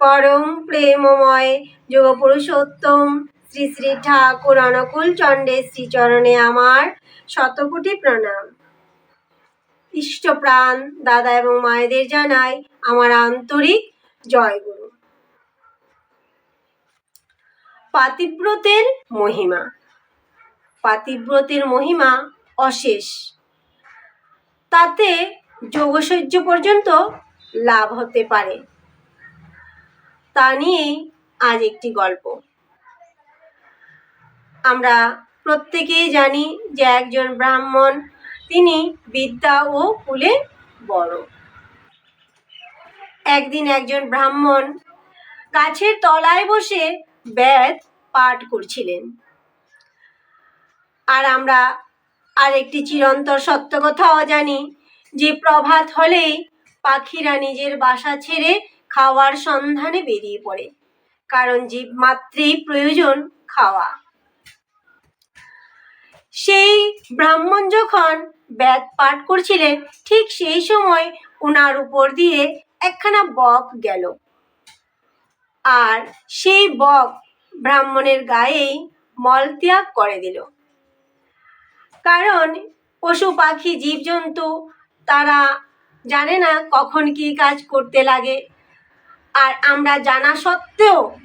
পরম প্রেমময় যোগ পুরুষোত্তম শ্রী শ্রী ঠাকুর অনুকূল চণ্ডের শ্রীচরণে আমার শতকোটি প্রণাম। ইষ্টপ্রাণ দাদা এবং মায়েদের জানাই আমার আন্তরিক জয়গুরু পাতিব্রতের মহিমা। পাতিব্রতের মহিমা অশেষ। তাতে যোগসহ্য পর্যন্ত লাভ হতে পারে। তা নিয়েই আজ একটি গল্প। আমরা প্রত্যেকেই জানি যে একজন ব্রাহ্মণ, তিনি বিদ্যা ও কুলে বড়। একদিন একজন ব্রাহ্মণ গাছের তলায় বসে বেদ পাঠ করছিলেন। আর আমরা আর একটি চিরন্তর সত্য কথাও জানি, যে প্রভাত হলেই পাখিরা নিজের বাসা ছেড়ে খাওয়ার সন্ধানে বেরিয়ে পড়ে। কারণ জীব মাত্রেই প্রয়োজন খাওয়া। সেই ব্রাহ্মণ যখন বেদ পাঠ করছিলেন, ঠিক সেই সময় ওনার উপর দিয়ে একখানা বক গেল। আর সেই বক ব্রাহ্মণের গায়েই মলত্যাগ করে দিল। কারণ পশু পাখি, জীবজন্তু, তারা জানে না কখন কি কাজ করতে লাগে। আর আমরা জানা সত্ত্বেও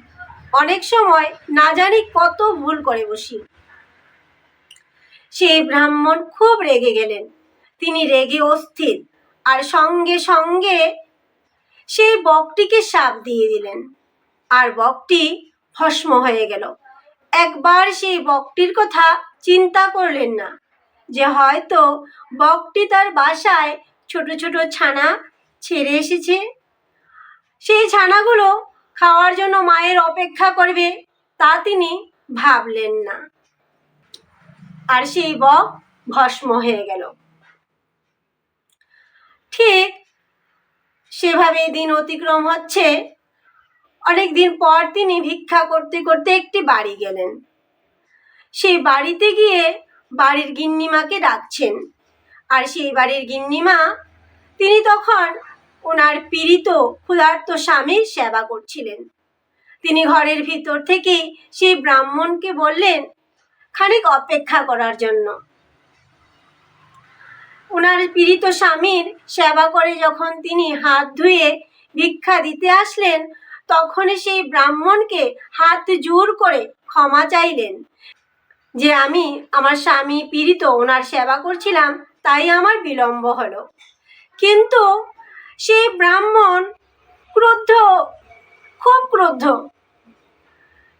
অনেক সময় না জানি কত ভুল করে বসি। সেই ব্রাহ্মণ খুব রেগে গেলেন। তিনি রেগে অস্থির আর সঙ্গে সঙ্গে সেই বকটিকে সাপ দিয়ে দিলেন। আর বকটি ভস্ম হয়ে গেল। একবার সেই বকটির কথা চিন্তা করলেন না যে হয়তো বকটি তার বাসায় ছোট ছোট ছানা ছেড়ে এসেছে। সেই ছানাগুলো খাওয়ার জন্য মায়ের অপেক্ষা করবে, তা তিনি ভাবলেন না। আর সেই বক ভস্ম হয়ে গেল। ঠিক সেভাবে দিন অতিক্রম হচ্ছে। অনেক দিন পর তিনি ভিক্ষা করতে করতে একটি বাড়ি গেলেন। সেই বাড়িতে গিয়ে বাড়ির গিন্নিমাকে ডাকছেন। আর সেই বাড়ির গিন্নিমা, তিনি তখন ওনার পীড়িত, ক্ষুধার্ত স্বামীর সেবা করছিলেন। তিনি ঘরের ভিতর থেকেই সেই ব্রাহ্মণকে বললেন, খানিক অপেক্ষা করার জন্য। ওনার পীড়িত স্বামীর সেবা করে যখন তিনি হাত ধুয়ে ভিক্ষা দিতে আসলেন, তখনই সেই ব্রাহ্মণকে হাত জোর করে ক্ষমা চাইলেন। যে আমি আমার স্বামী পীড়িত, ওনার সেবা করছিলাম, তাই আমার বিলম্ব হলো। কিন্তু সেই ব্রাহ্মণ ক্রুদ্ধ, খুব ক্রুদ্ধ।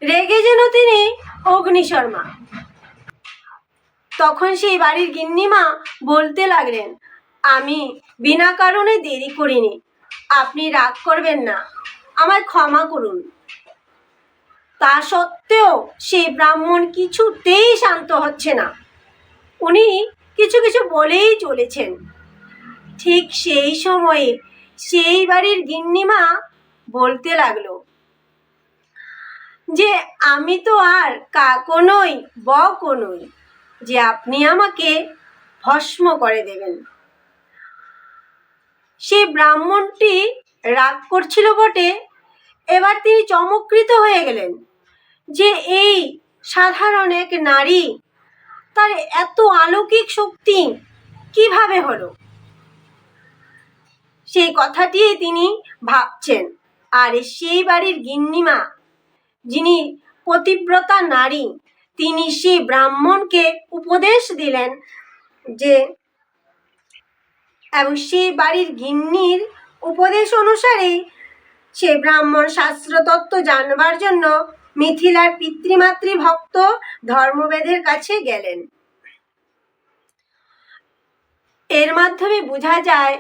রেগে যেন তিনি অগ্নিশর্মা। তখন সেই বাড়ির গিন্নিমা বলতে লাগলেন, আমি বিনা কারণে দেরি করিনি। আপনি রাগ করবেন না। আমায় ক্ষমা করুন। তা সত্ত্বেও সেই ব্রাহ্মণ কিছুতেই শান্ত হচ্ছে না। উনি কিছু কিছু বলেই চলেছেন। ঠিক সেই সময়ে সেই বাড়ির গিন্নিমা বলতে লাগল, যে আমি তো আর কাকও নই বকও নই, যে আপনি আমাকে ভস্ম করে দেবেন। সেই ব্রাহ্মণটি রাগ করছিল বটে। এবার তিনি চমকৃত হয়ে গেলেন যে এই সাধারণ এক নারী, তার এত অলৌকিক শক্তি কীভাবে হলো? সেই কথাটি তিনি ভাবছেন। আর সেই বাড়ির গিন্নিমা, যিনি পতিব্রতা নারী, তিনি সেই ব্রাহ্মণকে উপদেশ দিলেন যে, এবং সেই বাড়ির গিন্নির উপদেশ অনুসারেই সে ব্রাহ্মণ শাস্ত্রতত্ত্ব জানবার জন্য মিথিলার পিতৃমাতৃ ভক্ত ধর্মবেদের কাছে গেলেন। এর মাধ্যমে বোঝা যায়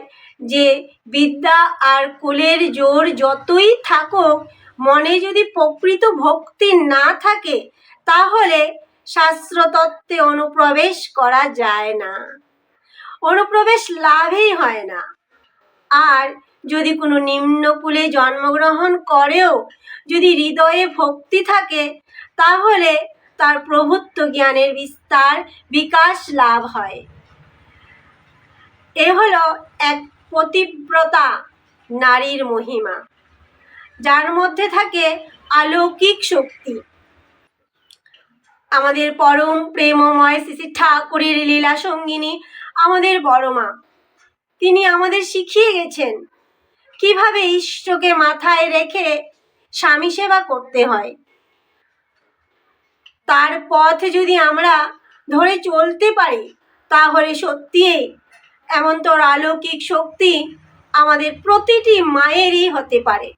যে বিদ্যা আর কুলের জোর যতই থাকুক, মনে যদি প্রকৃত ভক্তি না থাকে, তাহলে শাস্ত্রতত্ত্বে অনুপ্রবেশ করা যায় না। অনুপ্রবেশ লাভই হয় না। আর যদি কোনো নিম্নকুলে জন্মগ্রহণ করেও যদি হৃদয়ে ভক্তি থাকে, তাহলে তার প্রভুত্ব জ্ঞানের বিস্তার, বিকাশ লাভ হয়। এ হলো এক পতিব্রতা নারীর মহিমা, যার মধ্যে থাকে আলৌকিক শক্তি। আমাদের পরম প্রেমময় শ্রী ঠাকুরের লীলা সঙ্গিনী আমাদের বড় মা। তিনি আমাদের শিখিয়ে গেছেন কীভাবে ইষ্টকে মাথায় রেখে স্বামী সেবা করতে হয়। তার পথ যদি আমরা ধরে চলতে পারি, তাহলে সত্যি এমন তোর অলৌকিক শক্তি আমাদের প্রতিটি মায়েরই হতে পারে।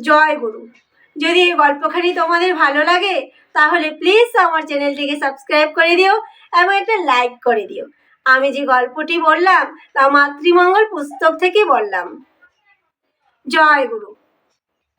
জয় গুরু। যদি এই গল্পখানি তোমাদের ভালো লাগে, তাহলে প্লিজ আমার চ্যানেলটিকে সাবস্ক্রাইব করে দিও এবং একটা লাইক করে দিও। আমি যে গল্পটি বললাম, তা মাতৃমঙ্গল পুস্তক থেকে বললাম। জয় গুরু।